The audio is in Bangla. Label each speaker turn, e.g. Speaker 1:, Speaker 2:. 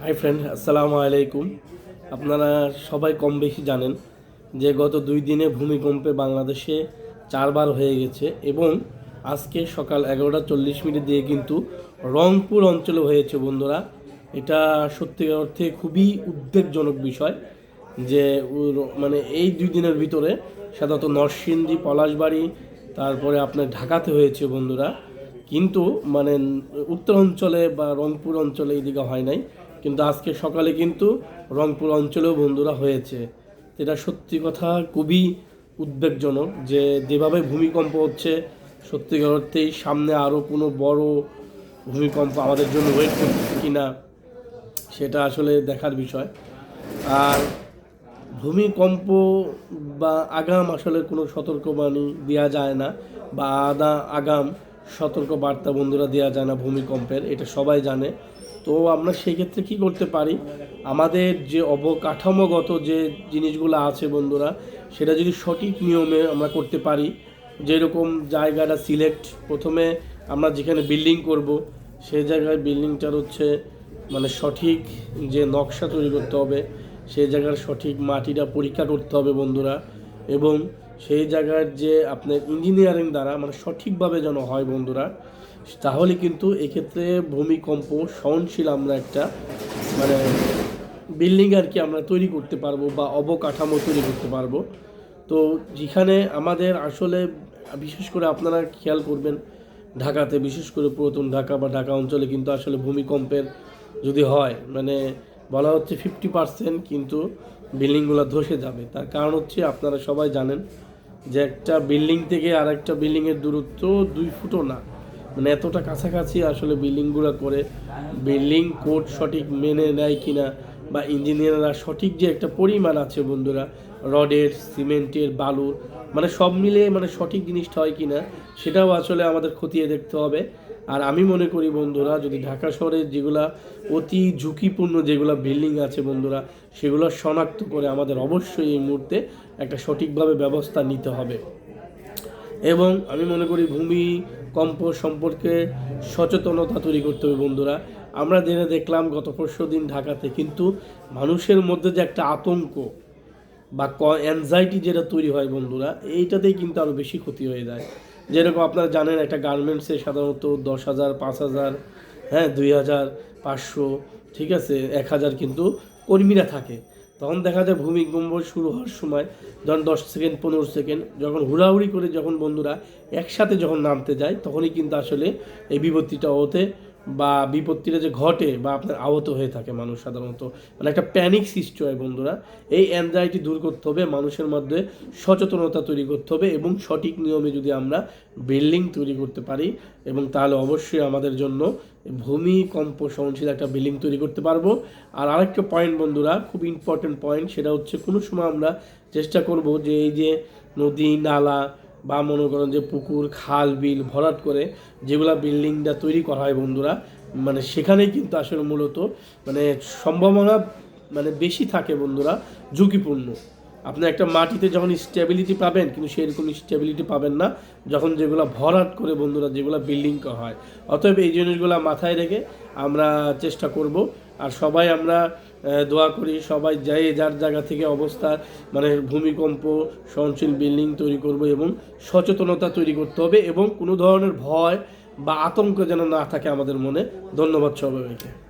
Speaker 1: হাই ফ্রেন্ড আসসালামু আলাইকুম। আপনারা সবাই কম বেশি জানেন যে গত দুই দিনে ভূমিকম্পে বাংলাদেশে চারবার হয়ে গেছে এবং আজকে সকাল এগারোটা চল্লিশ মিনিট দিয়ে কিন্তু রংপুর অঞ্চলে হয়েছে বন্ধুরা। এটা সত্যিকার অর্থে খুবই উদ্বেগজনক বিষয় যে মানে এই দুই দিনের ভিতরে সাধারণত নরসিংদী, পলাশবাড়ি, তারপরে আপনার ঢাকাতে হয়েছে বন্ধুরা। কিন্তু মানে উত্তর অঞ্চলে বা রংপুর অঞ্চলে এইদিকে হয় নাই। কিন্তু আজকে সকালে কিন্তু রংপুর অঞ্চলেও বন্ধুরা হয়েছে। এটা সত্যি কথা খুবই উদ্বেগজনক যে যেভাবে ভূমিকম্প হচ্ছে সত্যিকার অর্থেই সামনে আরও কোনো বড় ভূমিকম্প আমাদের জন্য ওয়েট করছে কি না সেটা আসলে দেখার বিষয়। আর ভূমিকম্প বা আগাম আসলে কোনো সতর্কবাণী দেওয়া যায় না, বা আদা আগাম সতর্ক বার্তা বন্ধুরা দেওয়া যায় না ভূমিকম্পের, এটা সবাই জানে। তো আমরা সেই ক্ষেত্রে কী করতে পারি? আমাদের যে অবকাঠামোগত যে জিনিসগুলো আছে বন্ধুরা, সেটা যদি সঠিক নিয়মে আমরা করতে পারি, যেরকম জায়গাটা সিলেক্ট, প্রথমে আমরা যেখানে বিল্ডিং করব সেই জায়গায় বিল্ডিংটার হচ্ছে মানে সঠিক যে নকশা তৈরি করতে হবে সেই জায়গার সঠিক মাটিটা পরীক্ষা করতে হবে বন্ধুরা, এবং সেই জায়গার যে আপনার ইঞ্জিনিয়ারিং দ্বারা মানে সঠিকভাবে যেন হয় বন্ধুরা, তাহলে কিন্তু এক্ষেত্রে ভূমিকম্প সহনশীল আমরা একটা মানে বিল্ডিং আর কি আমরা তৈরি করতে পারব বা অবকাঠামো তৈরি করতে পারব। তো যেখানে আমাদের আসলে বিশেষ করে আপনারা খেয়াল করবেন, ঢাকাতে বিশেষ করে পুরাতন ঢাকা বা ঢাকা অঞ্চলে কিন্তু আসলে ভূমিকম্পের যদি হয় মানে বলা হচ্ছে ফিফটি পার্সেন্ট কিন্তু বিল্ডিংগুলো ধসে যাবে। তার কারণ হচ্ছে আপনারা সবাই জানেন যে একটা বিল্ডিং থেকে আর একটা বিল্ডিংয়ের দূরত্ব দুই ফুটও না। মানে এতটা কাছাকাছি আসলে বিল্ডিংগুলো করে বিল্ডিং কোড সঠিক মেনে নেয় কিনা বা ইঞ্জিনিয়াররা সঠিক যে একটা পরিমাণ আছে বন্ধুরা, রডের, সিমেন্টের, বালুর মানে সব মিলে মানে সঠিক জিনিসটা হয় কি না সেটাও আসলে আমাদের খতিয়ে দেখতে হবে। আর আমি মনে করি বন্ধুরা, যদি ঢাকা শহরে যেগুলা অতি ঝুঁকিপূর্ণ যেগুলো বিল্ডিং আছে বন্ধুরা, সেগুলো শনাক্ত করে আমাদের অবশ্যই এই মুহূর্তে একটা সঠিকভাবে ব্যবস্থা নিতে হবে। এবং আমি মনে করি ভূমিকম্প সম্পর্কে সচেতনতা তৈরি করতে হবে বন্ধুরা। আমরা জেনে দেখলাম গত পরশু দিন ঢাকাতে কিন্তু মানুষের মধ্যে যে একটা আতঙ্ক বা অ্যাংজাইটি যেটা তৈরি হয় বন্ধুরা, এইটাতেই কিন্তু আরও বেশি ক্ষতি হয়ে যায়। যেরকম আপনারা জানেন, একটা গার্মেন্টসে সাধারণত দশ হাজার, পাঁচ হাজার হ্যাঁ দুই হাজার, পাঁচশো, ঠিক আছে, এক হাজার কিন্তু কর্মীরা থাকে। তখন দেখা যায় ভূমিকম্প শুরু হওয়ার সময় যখন দশ সেকেন্ড, পনেরো সেকেন্ড, যখন হুড়াহুড়ি করে যখন বন্ধুরা একসাথে যখন নামতে যায়, তখনই কিন্তু আসলে এই বিপত্তিটা হতে বা বিপত্তিটা যে ঘটে বা আপনার আহত হয়ে থাকে মানুষ সাধারণত। মানে একটা প্যানিক সৃষ্টি হয় বন্ধুরা। এই অ্যাংজাইটি দূর করতে হবে, মানুষের মধ্যে সচেতনতা তৈরি করতে হবে এবং সঠিক নিয়মে যদি আমরা বিল্ডিং তৈরি করতে পারি এবং তাহলে অবশ্যই আমাদের জন্য ভূমিকম্প সহনশীল একটা বিল্ডিং তৈরি করতে পারব। আর আরেকটা পয়েন্ট বন্ধুরা, খুব ইম্পর্টেন্ট পয়েন্ট সেটা হচ্ছে কোনো সময় আমরা চেষ্টা করব যে এই যে নদী, নালা বা মনে করেন যে পুকুর, খাল, বিল ভরাট করে যেগুলা বিল্ডিংটা তৈরি করা হয় বন্ধুরা মানে সেখানেই কিন্তু আসলে মূলত মানে সম্ভাবনা মানে বেশি থাকে বন্ধুরা, ঝুঁকিপূর্ণ। আপনি একটা মাটিতে যখন স্টেবিলিটি পাবেন, কিন্তু সেরকম স্টেবিলিটি পাবেন না, যখন যেগুলো ভরাট করে বন্ধুরা, যেগুলো বিল্ডিং করা হয়। অতএব এই জিনিসগুলো মাথায় রেখে আমরা চেষ্টা করব আর সবাই আমরা দোয়া করি, সবাই যাই যার জায়গা থেকে অবস্থা মানে ভূমিকম্প, সহনশীল বিল্ডিং তৈরি করব এবং সচেতনতা তৈরি করতে হবে এবং কোনো ধরনের ভয় বা আতঙ্ক যেন না থাকে আমাদের মনে। ধন্যবাদ সবাইকে।